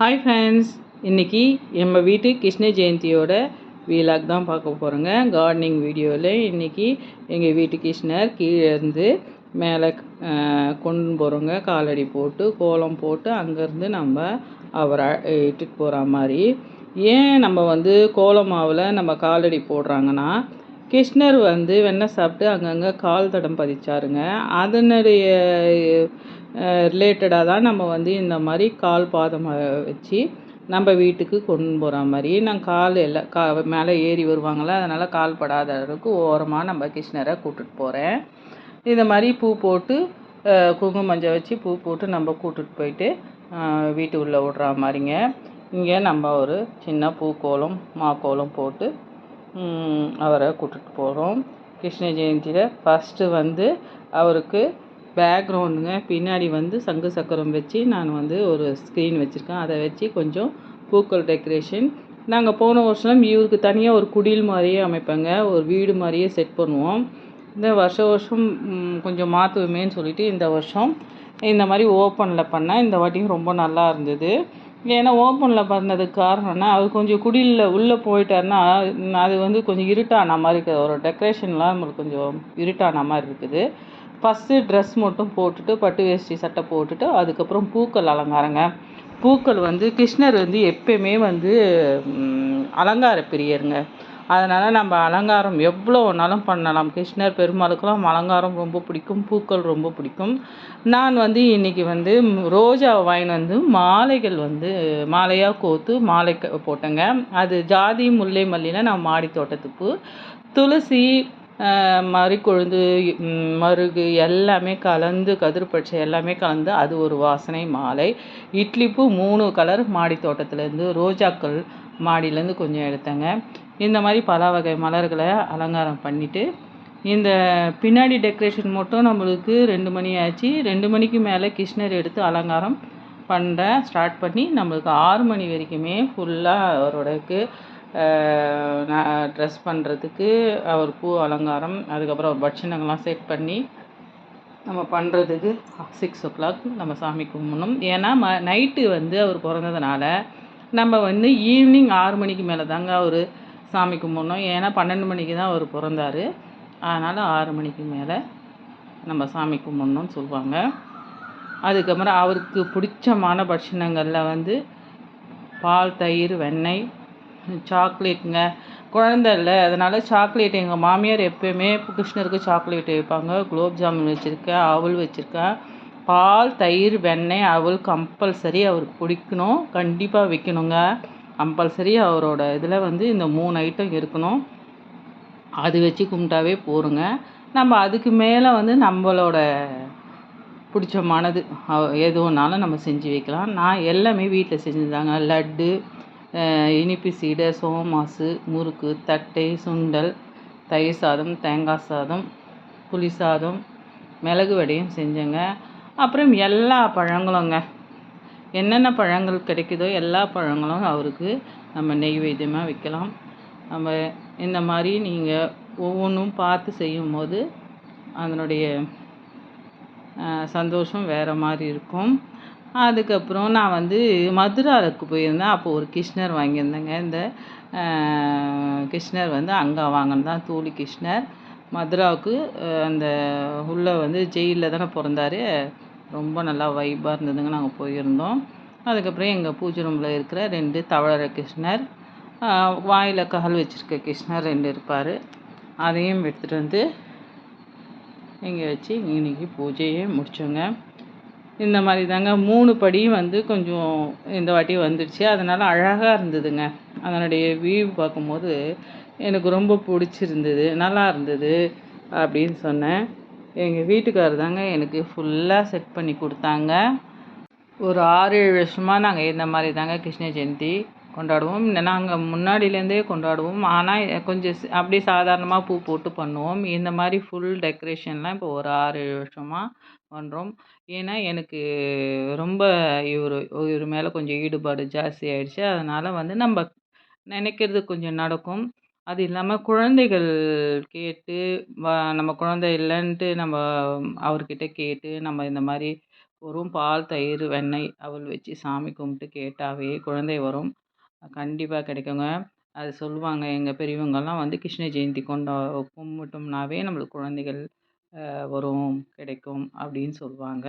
Hi friends இன்றைக்கி நம்ம வீட்டு கிருஷ்ண ஜெயந்தியோட வீலாக் தான் பார்க்க போகிறோங்க கார்டனிங் வீடியோவில் இன்றைக்கி எங்கள் வீட்டு கிருஷ்ணர் கீழே இருந்து மேலே கொண்டு போகிறோங்க காலடி போட்டு கோலம் போட்டு அங்கேருந்து நம்ம அவரை இட்டுட்டு போகிற மாதிரி. ஏன் நம்ம வந்து கோலம் மாவில் நம்ம காலடி போடுறாங்கன்னா கிருஷ்ணர் வந்து வெண்ணெய் சாப்பிட்டு அங்கங்கே கால் தடம் பதிச்சாருங்க. அதனுடைய ரிலேட்டடாக தான் நம்ம வந்து இந்த மாதிரி கால் பாதம் வச்சு நம்ம வீட்டுக்கு கொண்டு போகிற மாதிரி. நான் கால் எல்லாம் கா மேலே ஏறி வருவாங்களே அதனால் கால் படாத அளவுக்கு ஓரமாக நம்ம கிருஷ்ணரை கூட்டுட்டு போகிறேன் இந்த மாதிரி பூ போட்டு குங்கும மஞ்சள் வச்சு பூ போட்டு நம்ம கூட்டுட்டு போயிட்டு வீட்டு உள்ளே விடுற மாதிரிங்க. இங்கே நம்ம ஒரு சின்ன பூக்கோலம் மாக்கோலம் போட்டு அவரை கூட்டிகிட்டு போகிறோம் கிருஷ்ண ஜெயந்தியில் ஃபஸ்ட்டு வந்து அவருக்கு பேக்ரவுண்டுங்க பின்னாடி வந்து சங்கு சக்கரம் வச்சு நான் வந்து ஒரு ஸ்க்ரீன் வச்சுருக்கேன். அதை வச்சு கொஞ்சம் பூக்கள் டெக்கரேஷன் நாங்கள் போன வருஷம் இவருக்கு தனியாக ஒரு குடில் மாதிரியே அமைப்பேங்க. ஒரு வீடு மாதிரியே செட் பண்ணுவோம். இந்த வருஷ வருஷம் கொஞ்சம் மாற்றுவேமேன்னு சொல்லிட்டு இந்த வருஷம் இந்த மாதிரி ஓப்பனில் பண்ணேன். இந்த வாட்டியும் ரொம்ப நல்லா இருந்தது. ஏன்னா ஓப்பனில் பண்ணதுக்கு காரணம்னா அவர் கொஞ்சம் குடிலில் உள்ளே போயிட்டாருன்னா அது வந்து கொஞ்சம் இருட்டான மாதிரி இருக்குது ஒரு டெக்கரேஷன்லாம் நம்மளுக்கு கொஞ்சம் இருட்டான மாதிரி இருக்குது. ஃபஸ்ட்டு ட்ரெஸ் மட்டும் போட்டுட்டு பட்டு வேஷ்டி சட்டை போட்டுட்டு அதுக்கப்புறம் பூக்கள் அலங்காரங்க. பூக்கள் வந்து கிருஷ்ணர் வந்து எப்பயுமே வந்து அலங்கார பிரியருங்க. அதனால் நம்ம அலங்காரம் எவ்வளோ வேணாலும் பண்ணலாம். கிருஷ்ணர் பெருமாளுக்கெல்லாம் அலங்காரம் ரொம்ப பிடிக்கும் பூக்கள் ரொம்ப பிடிக்கும். நான் வந்து இன்றைக்கி வந்து ரோஜா வாங்கின்னு வந்து மாலைகள் வந்து மாலையாக கோத்து மாலை போட்டேங்க. அது ஜாதி முல்லை மல்லினா நான் மாடி தோட்டத்துக்கு துளசி மறிக்கொழுந்து மருகு எல்லாமே கலந்து கதிர்பட்சை எல்லாமே கலந்து அது ஒரு வாசனை மாலை. இட்லி பூ மூணு கலர் மாடி தோட்டத்துலேருந்து ரோஜாக்கள் மாடியிலேருந்து கொஞ்சம் எடுத்தேங்க. இந்த மாதிரி பல வகை மலர்களை அலங்காரம் பண்ணிவிட்டு இந்த பின்னாடி டெக்கரேஷன் மட்டும் நம்மளுக்கு ரெண்டு மணி ஆச்சு. ரெண்டு மணிக்கு மேலே கிருஷ்ணர் எடுத்து அலங்காரம் பண்ண ஸ்டார்ட் பண்ணி நம்மளுக்கு ஆறு மணி வரைக்குமே ஃபுல்லாக அவரோடக்கு ட்ரெஸ் பண்ணுறதுக்கு அவர் பூ அலங்காரம் அதுக்கப்புறம் அவர் பட்சணங்கள்லாம் செட் பண்ணி நம்ம பண்ணுறதுக்கு சிக்ஸ் ஓ கிளாக் நம்ம சாமி கும்பிடணும். ஏன்னா ம நைட்டு வந்து அவர் பிறந்ததுனால நம்ம வந்து ஈவினிங் ஆறு மணிக்கு மேலே தாங்க அவர் சாமி கும்பிட்ணும். ஏன்னா பன்னெண்டு மணிக்கு தான் அவர் பிறந்தார். அதனால் ஆறு மணிக்கு மேலே நம்ம சாமி கும்பிட்ணுன்னு சொல்லுவாங்க அதுக்கப்புறம் அவருக்கு பிடிச்சமான பட்சணங்களில் வந்து பால் தயிர் வெண்ணெய் சாக்லேட்டுங்க. குழந்த இல்லை. அதனால் சாக்லேட் எங்கள் மாமியார் எப்போயுமே கிருஷ்ணருக்கு சாக்லேட் வைப்பாங்க. குலோப் ஜாமுன் வச்சுருக்கேன் அவல் வச்சுருக்கேன் பால் தயிர் வெண்ணெய் அவல் கம்பல்சரி அவருக்கு பிடிக்கணும். கண்டிப்பாக வைக்கணுங்க. கம்பல்சரி அவரோட இதில் வந்து இந்த மூணு ஐட்டம் இருக்கணும். அது வச்சு கும்பிட்டாவே போருங்க. நம்ம அதுக்கு மேலே வந்து நம்மளோட பிடிச்சமானது எது ஒன்றாலும் நம்ம செஞ்சு வைக்கலாம். நான் எல்லாமே வீட்டில் செஞ்சுருந்தாங்க லட்டு இனிப்பு சீடை சோமாசு முறுக்கு தட்டை சுண்டல் தயிர் சாதம் தேங்காய் சாதம் புளி சாதம் மிளகு வடையும் செஞ்சேங்க. அப்புறம் எல்லா பழங்களுங்க. என்னென்ன பழங்கள் கிடைக்குதோ எல்லா பழங்களும் அவருக்கு நம்ம நெய்வேத்தியமாக வைக்கலாம். நம்ம இந்த மாதிரி நீங்கள் ஒவ்வொன்றும் பார்த்து செய்யும்போது அதனுடைய சந்தோஷம் வேறு மாதிரி இருக்கும். அதுக்கப்புறம் நான் வந்து மதுராவுக்கு போயிருந்தேன். அப்போ ஒரு கிருஷ்ணர் வாங்கியிருந்தேங்க. இந்த கிருஷ்ணர் வந்து அங்கே வாங்கினது தான் தூளி கிருஷ்ணர். மதுராவுக்கு அந்த உள்ளே வந்து ஜெயிலில் தானே பிறந்தாரு. ரொம்ப நல்லா வைப்பாக இருந்ததுங்க. நாங்கள் போயிருந்தோம். அதுக்கப்புறம் எங்கள் பூஜை ரூமில் இருக்கிற ரெண்டு தவழற கிருஷ்ணர் வாயில் கால் வச்சுருக்க கிருஷ்ணர் ரெண்டு இருப்பார். அதையும் எடுத்துகிட்டு வந்து இங்கே வச்சு இன்றைக்கி பூஜையே முடித்தோங்க இந்த மாதிரி தாங்க மூணு படியும் வந்து கொஞ்சம் இந்த வாட்டி வந்துடுச்சு அதனால் அழகாக இருந்ததுங்க. அதனுடைய வியூ பார்க்கும்போது எனக்கு ரொம்ப பிடிச்சிருந்தது. நல்லா இருந்தது அப்படின்னு சொன்னேன். எங்கள் வீட்டுக்காரர் தாங்க எனக்கு ஃபுல்லாக செட் பண்ணி கொடுத்தாங்க. ஒரு ஆறு ஏழு வருஷமாக நாங்கள் இந்த மாதிரி தாங்க கிருஷ்ண ஜெயந்தி கொண்டாடுவோம். நாங்கள் முன்னாடியிலேருந்தே கொண்டாடுவோம். ஆனால் கொஞ்சம் அப்படியே சாதாரணமாக பூ போட்டு பண்ணுவோம். இந்த மாதிரி ஃபுல் டெக்கரேஷன்லாம் இப்போ ஒரு ஆறு ஏழு வருஷமாக பண்ணுறோம் ஏன்னா எனக்கு ரொம்ப இவர் இவர் மேலே கொஞ்சம் ஈடுபாடு ஜாஸ்தி ஆயிடுச்சு. அதனால் வந்து நம்ம நினைக்கிறது கொஞ்சம் நடக்கும். அது இல்லாமல் குழந்தைகள் கேட்டு நம்ம குழந்தை இல்லைன்ட்டு நம்ம அவர்கிட்ட கேட்டு நம்ம இந்த மாதிரி வெறும் பால் தயிர் வெண்ணெய் அவல் வச்சு சாமி கும்பிட்டு கேட்டாவே குழந்தை வரும். கண்டிப்பாக கிடைக்குங்க. அது சொல்லுவாங்க எங்கள் பெரியவங்கள்லாம் வந்து கிருஷ்ண ஜெயந்தி கொண்டா கும்பிட்டோம்னாவே நம்மளுக்கு குழந்தைகள் வரும் கிடைக்கும் அப்படின்னு சொல்லுவாங்க.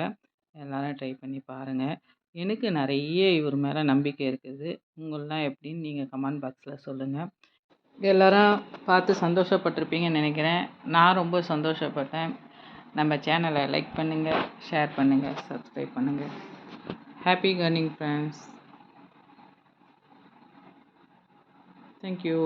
எல்லோரும் ட்ரை பண்ணி பாருங்கள் எனக்கு நிறைய இவர் மேலே நம்பிக்கை இருக்குது. உங்களெலாம் எப்படின்னு நீங்கள் கமெண்ட் பாக்ஸில் சொல்லுங்கள் எல்லோரும் பார்த்து சந்தோஷப்பட்டிருப்பீங்கன்னு நினைக்கிறேன். நான் ரொம்ப சந்தோஷப்பட்டேன். நம்ம சேனலை லைக் பண்ணுங்கள் ஷேர் பண்ணுங்கள் சப்ஸ்கிரைப் பண்ணுங்கள் ஹாப்பி கர்னிங் ஃப்ரெண்ட்ஸ் தேங்க்யூ